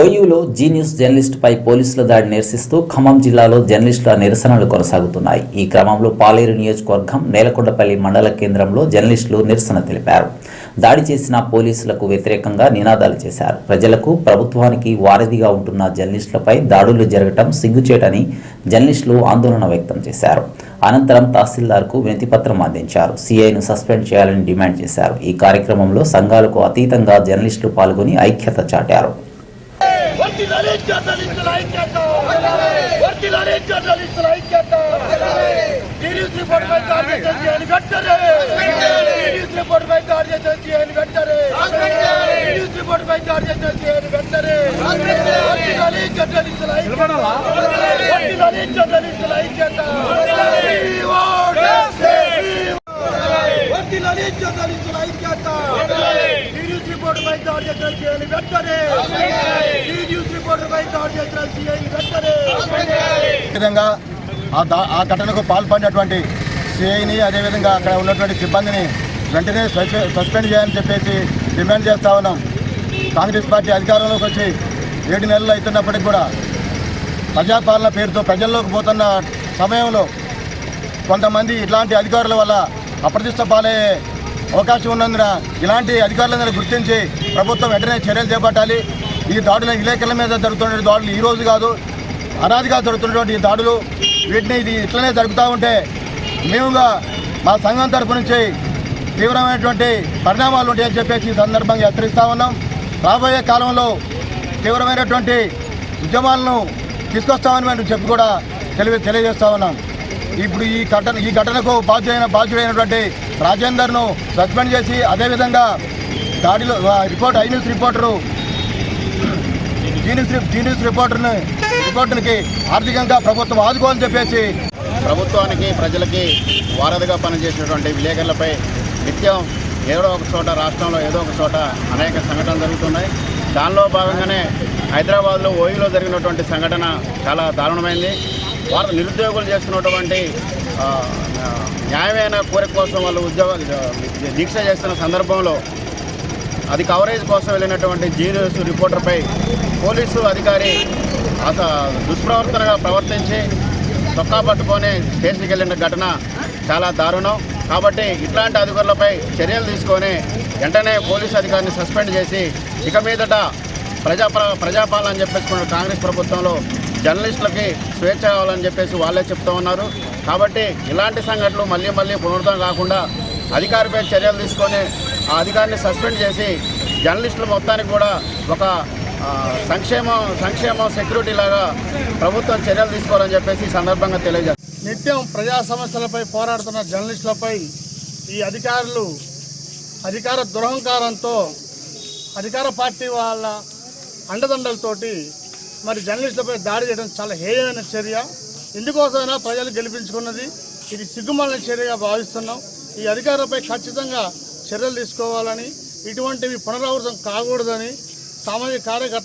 ఓయూలో genius జర్నలిస్టుపై పోలీసుల దాడి నిరసిస్తూ ఖమ్మం జిల్లాలో జర్నలిస్టుల నిరసనలు కొనసాగుతున్నాయి. ఈ క్రమంలో పాలేరు నియోజకవర్గం నేలకొండపల్లి మండల కేంద్రంలో జర్నలిస్టులు నిరసన తెలిపారు. దాడి చేసిన పోలీసులకు వ్యతిరేకంగా నినాదాలు చేశారు. ప్రజలకు ప్రభుత్వానికి వారధిగా ఉంటున్న జర్నలిస్టులపై దాడులు జరగటం సిగ్గుచేటని జర్నలిస్టులు ఆందోళన వ్యక్తం చేశారు. అనంతరం తహసీల్దార్కు వినతిపత్రం అందించారు. సీఐను సస్పెండ్ చేయాలని డిమాండ్ చేశారు. ఈ కార్యక్రమంలో సంఘాలకు అతీతంగా జర్నలిస్టులు పాల్గొని ఐక్యత చాటారు. వర్తిల్లాలి జర్నలిస్టుల ఐక్యత వర్తిల్లాలి జర్నలిస్టుల ఐక్యత టీవీస్ రిపోర్ట్ పై టార్గెట్ చేయాలి వెంటనే టీవీస్ రిపోర్ట్ పై టార్గెట్ చేయాలి వెంటనే టీవీస్ రిపోర్ట్ పై టార్గెట్ చేయాలి వెంటనే వర్తిల్లాలి జర్నలిస్టుల ఐక్యత వర్తిల్లాలి జర్నలిస్టుల ఐక్యత వర్తిల్లాలి జర్నలిస్టుల ఐక్యత టీవీస్ రిపోర్ట్ పై టార్గెట్ చేయాలి వెంటనే ఈ న్యూస్ రిపోర్టర్ పై దాడి చేసిన సీఐ వెంటనే విధంగా ఆ దా ఆ ఘటనకు పాల్పడినటువంటి సిఐని అదేవిధంగా అక్కడ ఉన్నటువంటి సిబ్బందిని వెంటనే సస్పెండ్ చేయాలని చెప్పేసి డిమాండ్ చేస్తా ఉన్నాం. కాంగ్రెస్ పార్టీ అధికారంలోకి వచ్చి ఏడు నెలలు అవుతున్నప్పటికి కూడా ప్రజాపాలన పేరుతో ప్రజల్లోకి పోతున్న సమయంలో కొంతమంది ఇట్లాంటి అధికారుల వల్ల అప్రతిష్ట పాలయ్యే అవకాశం ఉన్నందున ఇలాంటి అధికారులందరూ గుర్తించి ప్రభుత్వం వెంటనే చర్యలు చేపట్టాలి. ఈ దాడులు విలేకరుల మీద జరుగుతున్న దాడులు ఈ రోజు కాదు అనాదిగా జరుగుతున్నటువంటి ఈ దాడులు వీటిని ఇది ఇట్లనే జరుగుతూ ఉంటే మేముగా మా సంఘం తరపు నుంచి తీవ్రమైనటువంటి పరిణామాలు ఉంటాయని చెప్పేసి ఈ సందర్భంగా హెచ్చరిస్తూ ఉన్నాం. రాబోయే కాలంలో తీవ్రమైనటువంటి ఉద్యమాలను తీసుకొస్తామని మేము చెప్పి కూడా తెలివి తెలియజేస్తా ఉన్నాం. ఇప్పుడు ఈ ఘటన ఈ ఘటనకు బాధ్యుడైన బాధ్యుడైనటువంటి రాజేందర్ను సస్పెండ్ చేసి అదేవిధంగా దాడిలో report I news reporter Zee news Zee news రిపోర్టర్ని రిపోర్టర్కి ఆర్థికంగా ప్రభుత్వం ఆదుకోవాలని చెప్పేసి ప్రభుత్వానికి ప్రజలకి వారధిగా పనిచేసినటువంటి విలేకరులపై నిత్యం ఏదో ఒక చోట రాష్ట్రంలో ఏదో ఒక చోట అనేక సంఘటనలు జరుగుతున్నాయి. దానిలో భాగంగానే హైదరాబాద్లో ఓయూలో జరిగినటువంటి సంఘటన చాలా దారుణమైంది. వారు నిరుద్యోగులు చేస్తున్నటువంటి న్యాయమైన కోరిక కోసం వాళ్ళు ఉద్యోగ దీక్ష చేస్తున్న సందర్భంలో అది కవరేజ్ కోసం వెళ్ళినటువంటి జీనియస్ రిపోర్టర్పై పోలీసు అధికారి అస దుష్ప్రవర్తనగా ప్రవర్తించి చొక్కా పట్టుకొని కేసుకి వెళ్ళిన ఘటన చాలా దారుణం. కాబట్టి ఇట్లాంటి అధికారులపై చర్యలు తీసుకొని వెంటనే పోలీసు అధికారిని సస్పెండ్ చేసి ఇక మీదట ప్రజా ప్రజాపాలన అని చెప్పేసి కాంగ్రెస్ ప్రభుత్వంలో జర్నలిస్టులకి స్వేచ్ఛ కావాలని చెప్పేసి వాళ్ళే చెప్తూ ఉన్నారు. కాబట్టి ఇలాంటి సంఘటనలు మళ్ళీ మళ్ళీ పునరుద్ధరణ కాకుండా అధికారిపై చర్యలు తీసుకొని ఆ అధికారిని సస్పెండ్ చేసి జర్నలిస్టుల మొత్తానికి కూడా ఒక సంక్షేమం సంక్షేమం సెక్యూరిటీ లాగా ప్రభుత్వం చర్యలు తీసుకోవాలని చెప్పేసి ఈ సందర్భంగా తెలియజేస్తారు నిత్యం ప్రజా సమస్యలపై పోరాడుతున్న జర్నలిస్టులపై ఈ అధికారులు అధికార దురహంకారంతో అధికార పార్టీ వాళ్ళ అండదండలతోటి మరి జర్నలిస్టులపై దాడి చేయడం చాలా హేయమైన చర్య. ఎందుకోసమైనా ప్రజలు గెలిపించుకున్నది ఇది సిగ్గుమాలిన చర్యగా భావిస్తున్నాం. ఈ అధికారులపై ఖచ్చితంగా చర్యలు తీసుకోవాలని ఇటువంటివి పునరావృతం కాకూడదని సామాజిక కార్యకర్త